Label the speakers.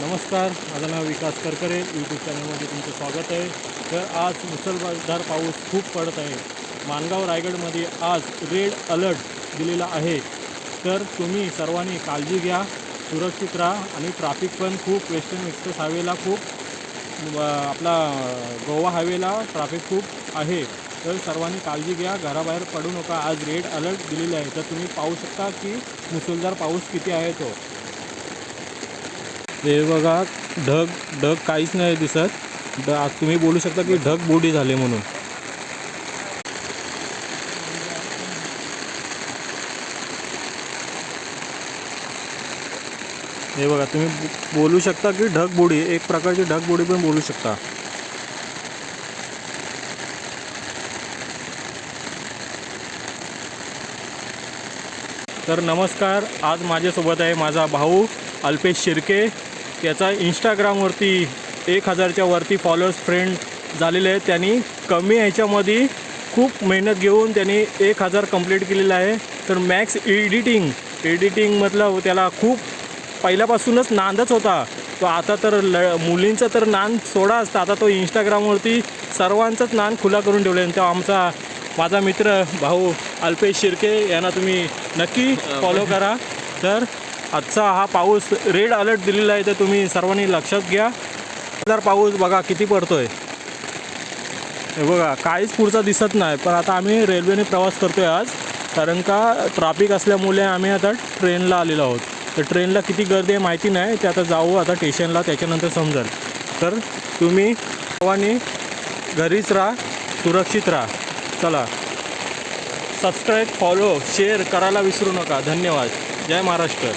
Speaker 1: नमस्कार माझं नाव विकास करकरे यूट्यूब चॅनलमध्ये तुमचं स्वागत आहे. तर आज मुसळधार पाऊस खूप पडत आहे. मानगाव रायगडमध्ये आज रेड अलर्ट दिलेला आहे. तर तुम्ही सर्वांनी काळजी घ्या सुरक्षित राहा आणि ट्रॅफिक पण खूप वेस्टर्न एक्सप्रेस हायवेला खूप आपला गोवा हायवेला ट्रॅफिक खूप आहे. तर सर्वांनी काळजी घ्या घराबाहेर पडू नका. आज रेड अलर्ट दिलेले आहे. तर तुम्ही पाहू शकता की मुसळधार पाऊस किती आहे तो. हे बघा ढग ढग काहीच नाही दिसत. ड तुम्ही बोलू शकता की ढग बोडी झाले म्हणून. हे बघा तुम्ही बोलू शकता की ढग बोडी एक प्रकारची ढग बोडी पण बोलू शकता. तर नमस्कार आज माझ्यासोबत आहे माझा भाऊ अल्पेश शिर्के. त्याचा इंस्टाग्रामवरती एक हजारच्या वरती फॉलोअर्स फ्रेंड झालेले आहेत. त्यांनी कमी ह्याच्यामध्ये खूप मेहनत घेऊन त्यांनी एक हजार कंप्लीट केलेलं आहे. तर मॅक्स एडिटिंग एडिटिंग मतलब त्याला खूप पहिल्यापासूनच नांदच होता. तो आता तर ल मुलींचं तर नान सोडा असतं. आता तो इंस्टाग्रामवरती सर्वांचंच नान खुला करून ठेवले आणि तो आमचा माझा मित्र भाऊ अल्पेश शिर्के यांना तुम्ही नक्की फॉलो करा. तर आजचा हा पाऊस रेड अलर्ट दिलेला आहे तर तुम्ही सर्वांनी लक्षात घ्या. जर पाऊस बघा किती पडतो हे बघा काहीच पुढचा दिसत नाही पण आता आम्ही रेल्वेने प्रवास करतो आहे आज. कारण का ट्राफिक असल्यामुळे आम्ही आता ट्रेनला आलेलो आहोत. तर ट्रेनला किती गर्दी आहे माहिती नाही ते आता जाऊ आता स्टेशनला त्याच्यानंतर समजेल. तर तुम्ही सर्वांनी घरीच राहा सुरक्षित राहा. चला. सबस्क्राईब फॉलो शेअर करायला विसरू नका. धन्यवाद. जय महाराष्ट्र.